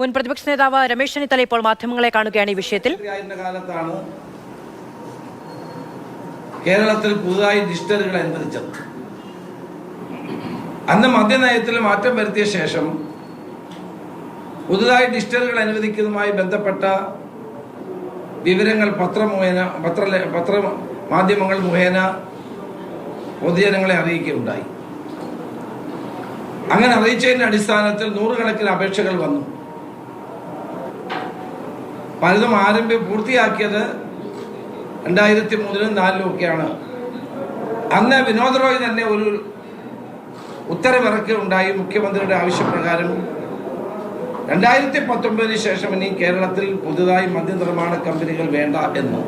മുൻ പ്രതിപക്ഷ നേതാവ് രമേശ് ചെന്നിത്തല ഇപ്പോൾ മാധ്യമങ്ങളെ കാണുകയാണ് ഈ വിഷയത്തിൽ. കാലത്താണ് കേരളത്തിൽ പുതുതായി ഡിസ്റ്ററുകൾ അനുവദിച്ചത്. അന്ന് മദ്യനയത്തിൽ മാറ്റം വരുത്തിയ ശേഷം പുതുതായി ഡിസ്റ്ററുകൾ അനുവദിക്കുന്നതുമായി ബന്ധപ്പെട്ട വിവരങ്ങൾ പത്രമുഖേന പത്ര പത്ര മാധ്യമങ്ങൾ മുഖേന പൊതുജനങ്ങളെ അറിയിക്കുകയുണ്ടായി. അങ്ങനെ അറിയിച്ചതിന്റെ അടിസ്ഥാനത്തിൽ നൂറുകണക്കിന് അപേക്ഷകൾ വന്നു. പലതും ആരംഭി പൂർത്തിയാക്കിയത് രണ്ടായിരത്തി മൂന്നിലും നാലിലും ഒക്കെയാണ്. അന്ന് വിനോദ് റോയ് തന്നെ ഒരു ഉത്തരവിറക്കുകയുണ്ടായി മുഖ്യമന്ത്രിയുടെ ആവശ്യപ്രകാരം. രണ്ടായിരത്തി പത്തൊമ്പതിന് ശേഷം ഇനി കേരളത്തിൽ പുതുതായി മദ്യനിർമ്മാണ കമ്പനികൾ വേണ്ട എന്ന്.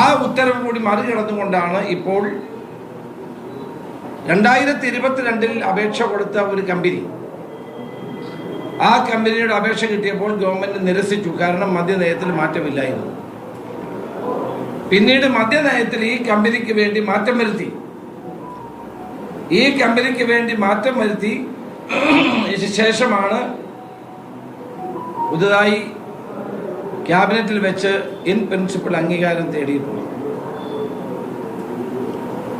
ആ ഉത്തരവ് കൂടി മറികടന്നുകൊണ്ടാണ് ഇപ്പോൾ രണ്ടായിരത്തി ഇരുപത്തിരണ്ടിൽ അപേക്ഷ കൊടുത്ത ഒരു കമ്പനി. ആ കമ്പനിയുടെ അപേക്ഷ കിട്ടിയപ്പോൾ ഗവൺമെന്റ് നിരസിച്ചു. കാരണം മദ്യനയത്തിൽ മാറ്റമില്ലായിരുന്നു. പിന്നീട് മദ്യനയത്തിൽ ഈ കമ്പനിക്ക് വേണ്ടി മാറ്റം വരുത്തി. ഈ കമ്പനിക്ക് വേണ്ടി മാറ്റം വരുത്തി. ശേഷമാണ് പുതുതായി ക്യാബിനറ്റിൽ വെച്ച് ഇൻ പ്രിൻസിപ്പിൾ അംഗീകാരം തേടിയിട്ടുള്ളത്.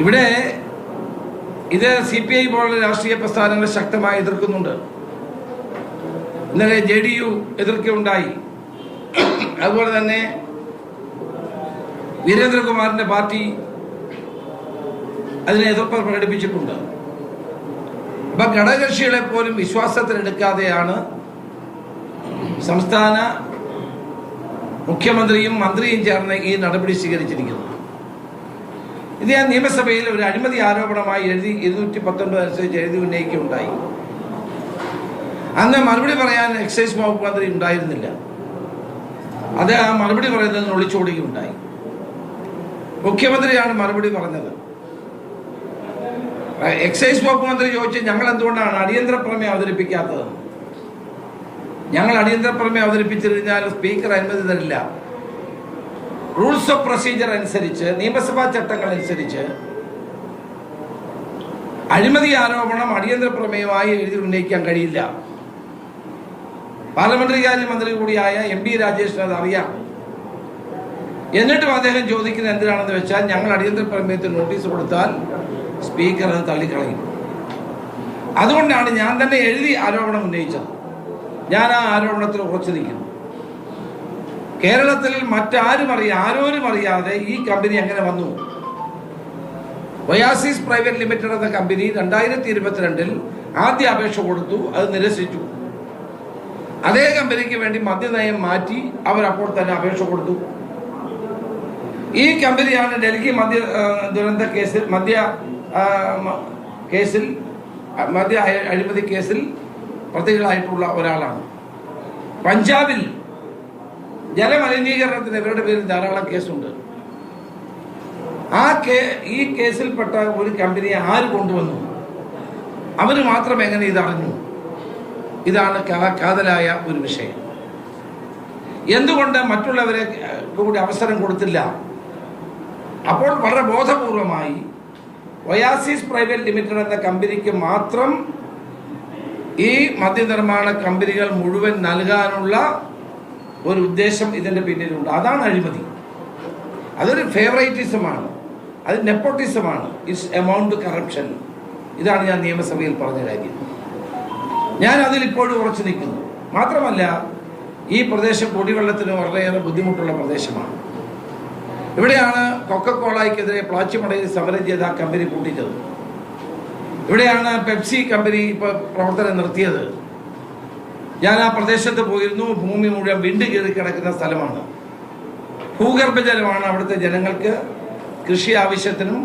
ഇവിടെ ഇത് സി പി ഐ പോലുള്ള രാഷ്ട്രീയ പ്രസ്ഥാനങ്ങൾ ശക്തമായി എതിർക്കുന്നുണ്ട്. ഇന്നലെ ജെ ഡി യു എതിർക്കുകയുണ്ടായി അതുപോലെ തന്നെ വീരേന്ദ്രകുമാറിന്റെ പാർട്ടി അതിനെ എതിർപ്പ് പ്രകടിപ്പിച്ചിട്ടുണ്ട്. അപ്പൊ ഘടകകക്ഷികളെ പോലും വിശ്വാസത്തിലെടുക്കാതെയാണ് സംസ്ഥാന മുഖ്യമന്ത്രിയും മന്ത്രിയും ചേർന്ന് ഈ നടപടി സ്വീകരിച്ചിരിക്കുന്നത്. ഇത് ഞാൻ നിയമസഭയിൽ ഒരു അഴിമതി ആരോപണമായി എഴുതി ഇരുന്നൂറ്റി പത്തൊൻപത് അനുസരിച്ച് എഴുതി ഉന്നയിക്കുകയുണ്ടായി. അന്ന് മറുപടി പറയാൻ എക്സൈസ് വകുപ്പ് മന്ത്രി ഉണ്ടായിരുന്നില്ല. അത് ആ മറുപടി പറയുന്നതിന് ഒളിച്ചോടുകയുണ്ടായി മുഖ്യമന്ത്രിയാണ് മറുപടി പറഞ്ഞത്. എക്സൈസ് വകുപ്പ് മന്ത്രി ചോദിച്ചു ഞങ്ങൾ എന്തുകൊണ്ടാണ് അടിയന്തര പ്രമേയം അവതരിപ്പിക്കാത്തത്? ഞങ്ങൾ അടിയന്തര പ്രമേയം അവതരിപ്പിച്ചിരുന്നാൽ സ്പീക്കർ അനുമതി തരില്ല. റൂൾസ് ഓഫ് പ്രൊസീജിയർ അനുസരിച്ച് നിയമസഭാ ചട്ടങ്ങൾ അനുസരിച്ച് അഴിമതി ആരോപണം അടിയന്തര പ്രമേയമായി എഴുതി ഉന്നയിക്കാൻ കഴിയില്ല. പാർലമെന്ററി കാര്യ മന്ത്രി കൂടിയായ എം പി രാജേഷിന് അത് അറിയാം. എന്നിട്ടും അദ്ദേഹം ചോദിക്കുന്നത് എന്തിനാണെന്ന് വെച്ചാൽ ഞങ്ങൾ അടിയന്തര പ്രമേയത്തിൽ നോട്ടീസ് കൊടുത്താൽ സ്പീക്കർ അത് തള്ളിക്കളയും. അതുകൊണ്ടാണ് ഞാൻ തന്നെ എഴുതി ആരോപണം ഉന്നയിച്ചത്. ഞാൻ ആ ആരോപണത്തിൽ ഉറച്ചു നിൽക്കുന്നു. കേരളത്തിൽ മറ്റാരും അറിയാ ആരോരും അറിയാതെ ഈ കമ്പനി എങ്ങനെ വന്നു? ഒയാസിസ് പ്രൈവറ്റ് ലിമിറ്റഡ് എന്ന കമ്പനി രണ്ടായിരത്തി ഇരുപത്തിരണ്ടിൽ ആദ്യ അപേക്ഷ കൊടുത്തു അത് നിരസിച്ചു. അതേ കമ്പനിക്ക് വേണ്ടി മദ്യനയം മാറ്റി അവർ അപ്പോൾ തന്നെ അപേക്ഷ കൊടുത്തു. ഈ കമ്പനിയാണ് ഡൽഹി മദ്യ ദുരന്ത കേസിൽ മദ്യ കേസിൽ മദ്യ അഴിമതി കേസിൽ പ്രതികളായിട്ടുള്ള ഒരാളാണ്. പഞ്ചാബിൽ ജലമലിനീകരണത്തിന് ഇവരുടെ പേരിൽ ധാരാളം കേസുണ്ട്. ആ കേ ഈ കേസിൽപ്പെട്ട ഒരു കമ്പനിയെ ആര് കൊണ്ടുവന്നു? അവന് മാത്രം എങ്ങനെ ഇത് അറിഞ്ഞു? ഇതാണ് കാതലായ ഒരു വിഷയം. എന്തുകൊണ്ട് മറ്റുള്ളവരെ കൂടി അവസരം കൊടുത്തില്ല? അപ്പോൾ വളരെ ബോധപൂർവമായി ഒയാസിസ് പ്രൈവറ്റ് ലിമിറ്റഡ് എന്ന കമ്പനിക്ക് മാത്രം ഈ മദ്യനിർമ്മാണ കമ്പനികൾ മുഴുവൻ നൽകാനുള്ള ഒരു ഉദ്ദേശം ഇതിന്റെ പിന്നിലുണ്ട്. അതാണ് അഴിമതി. അതൊരു ഫേവറേറ്റിസമാണ്. അത് നെപ്പോട്ടിസമാണ്. ഇറ്റ്സ് എമൗണ്ട് കറപ്ഷൻ ഇതാണ് ഞാൻ നിയമസഭയിൽ പറഞ്ഞ കാര്യം. ഞാൻ അതിൽ ഇപ്പോഴും ഉറച്ചു നിൽക്കുന്നു. മാത്രമല്ല ഈ പ്രദേശം കുടിവെള്ളത്തിന് വളരെയേറെ ബുദ്ധിമുട്ടുള്ള പ്രദേശമാണ്. ഇവിടെയാണ് കൊക്കക്കോളയ്ക്കെതിരെ പ്ലാച്ചിമടയിൽ സമരം ചെയ്ത കമ്പനി കൂട്ടിച്ചത്. ഇവിടെയാണ് പെപ്സി കമ്പനി ഇപ്പോൾ പ്രവർത്തനം നിർത്തിയത്. ഞാൻ ആ പ്രദേശത്ത് പോയിരുന്നു ഭൂമി മുഴുവൻ വിണ്ട് കയറി കിടക്കുന്ന സ്ഥലമാണ്. ഭൂഗർഭജലമാണ് അവിടുത്തെ ജനങ്ങൾക്ക് കൃഷി ആവശ്യത്തിനും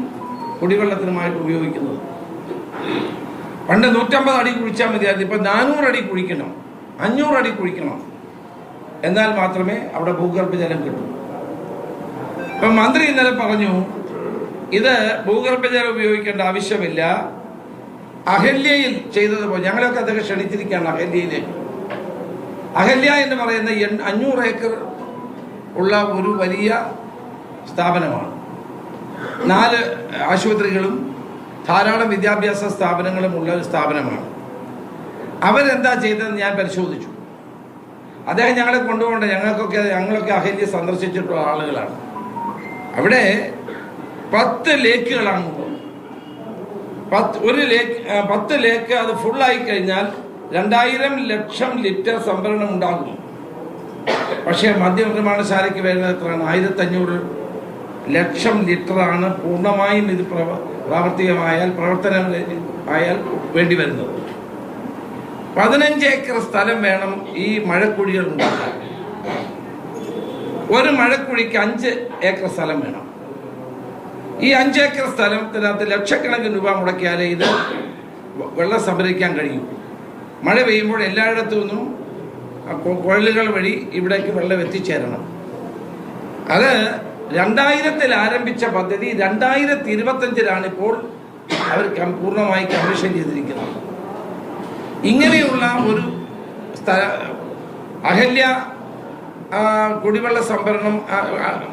കുടിവെള്ളത്തിനുമായിട്ട് ഉപയോഗിക്കുന്നത്. പണ്ട് നൂറ്റമ്പത് അടി കുഴിച്ചാൽ മതിയായിരുന്നു. ഇപ്പം നാനൂറ് അടി കുഴിക്കണം. അഞ്ഞൂറ് അടി കുഴിക്കണം. എന്നാൽ മാത്രമേ അവിടെ ഭൂഗർഭജലം കിട്ടൂ. ഇപ്പം മന്ത്രി ഇന്നലെ പറഞ്ഞു ഇത് ഭൂഗർഭജലം ഉപയോഗിക്കേണ്ട ആവശ്യമില്ല. അഹല്യയിൽ ചെയ്തതുപോലെ ഞങ്ങളൊക്കെ അദ്ദേഹം ക്ഷണിച്ചിരിക്കുകയാണ് അഹല്യയിലേക്ക് അഹല്യ എന്ന് പറയുന്ന അഞ്ഞൂറ് ഏക്കർ ഉള്ള ഒരു വലിയ സ്ഥാപനമാണ്. നാല് ആശുപത്രികളും ധാരാളം വിദ്യാഭ്യാസ സ്ഥാപനങ്ങളും ഉള്ള ഒരു സ്ഥാപനമാണ്. അവരെന്താ ചെയ്തതെന്ന് ഞാൻ പരിശോധിച്ചു. അദ്ദേഹം ഞങ്ങളെ കൊണ്ടുപോകേണ്ട ഞങ്ങൾക്കൊക്കെ ഞങ്ങളൊക്കെ അഹല്യ സന്ദർശിച്ചിട്ടുള്ള ആളുകളാണ്. അവിടെ പത്ത് ലേക്കുകളാണ്. പത്ത് ഒരു ലേക്ക് പത്ത് ലേക്ക് അത് ഫുള്ളായി കഴിഞ്ഞാൽ രണ്ടായിരം ലക്ഷം ലിറ്റർ സംഭരണം ഉണ്ടാകും. പക്ഷേ മദ്യനിർമ്മാണശാലയ്ക്ക് വരുന്നത് എത്രയാണ്? ആയിരത്തഞ്ഞൂറ് ലക്ഷം ലിറ്ററാണ് പൂർണമായും ഇത് പ്രവ- പ്രാവർത്തികമായാൽ പ്രവർത്തനം ആയാൽ വേണ്ടി വരുന്നത്. പതിനഞ്ച് ഏക്കർ സ്ഥലം വേണം ഈ മഴക്കുഴികൾ ഉണ്ടാക്കാൻ. ഒരു മഴക്കുഴിക്ക് അഞ്ച് ഏക്കർ സ്ഥലം വേണം. ഈ അഞ്ച് ഏക്കർ സ്ഥലത്തിനകത്ത് ലക്ഷക്കണക്കിന് രൂപ മുടക്കിയാലേ ഇത് വെള്ളം സംഭരിക്കാൻ കഴിയും. മഴ പെയ്യുമ്പോൾ എല്ലായിടത്തു നിന്നും കുഴലുകൾ വഴി ഇവിടേക്ക് വെള്ളം എത്തിച്ചേരണം. അത് രണ്ടായിരത്തിൽ ആരംഭിച്ച പദ്ധതി രണ്ടായിരത്തി ഇരുപത്തഞ്ചിലാണ് ഇപ്പോൾ അവർ പൂർണമായി കമ്മീഷൻ ചെയ്തിരിക്കുന്നത്. ഇങ്ങനെയുള്ള ഒരു സ്ഥല അഹല്യ കുടിവെള്ള സംഭരണം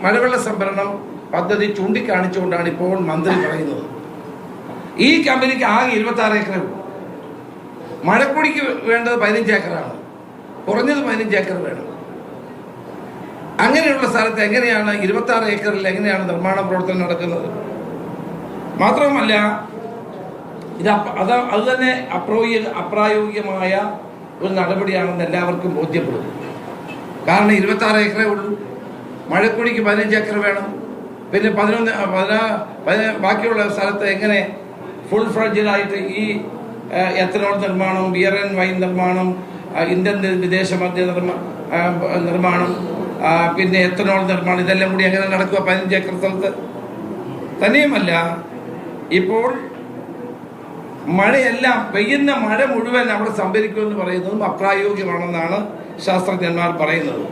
മഴവെള്ള സംഭരണം പദ്ധതി ചൂണ്ടിക്കാണിച്ചുകൊണ്ടാണ് ഇപ്പോൾ മന്ത്രി പറയുന്നത്. ഈ കമ്പനിക്ക് ആകെ ഇരുപത്തി ആറ് ഏക്കറേ മഴക്കുടിക്ക് വേണ്ടത് പതിനഞ്ച് ഏക്കറാണ്. കുറഞ്ഞത് പതിനഞ്ച് ഏക്കർ വേണം. അങ്ങനെയുള്ള സ്ഥലത്ത് എങ്ങനെയാണ് ഇരുപത്തി ആറ് ഏക്കറിൽ എങ്ങനെയാണ് നിർമ്മാണ പ്രവർത്തനം നടക്കുന്നത്? മാത്രവുമല്ല ഇത് അത് അത് തന്നെ അപ്രോയ അപ്രായോഗികമായ ഒരു നടപടിയാണെന്ന് എല്ലാവർക്കും ബോധ്യപ്പെടുന്നു കാരണം ഇരുപത്തി ആറ് ഏക്കറേ ഉള്ളൂ. മഴക്കുഴിക്ക് പതിനഞ്ച് ഏക്കർ വേണം. പിന്നെ പതിനൊന്ന് പതിനാ ബാക്കിയുള്ള സ്ഥലത്ത് എങ്ങനെ ഫുൾ ഫ്രഡ്ജിലായിട്ട് ഈ എത്തനോൾ നിർമ്മാണം ബിയർ ആൻഡ് വൈൻ നിർമ്മാണം ഇന്ത്യൻ വിദേശ മദ്യ നിർമ്മാണം പിന്നെ എത്തനോൾ നിർമ്മാണം ഇതെല്ലാം കൂടി അങ്ങനെ നടക്കുക പതിനഞ്ച് ഏക്കർ സ്ഥലത്ത്. തന്നെയുമല്ല ഇപ്പോൾ മഴയെല്ലാം പെയ്യുന്ന മഴ മുഴുവൻ അവിടെ സംഭരിക്കുമെന്ന് പറയുന്നതും അപ്രായോഗികമാണെന്നാണ് ശാസ്ത്രജ്ഞന്മാർ പറയുന്നത്.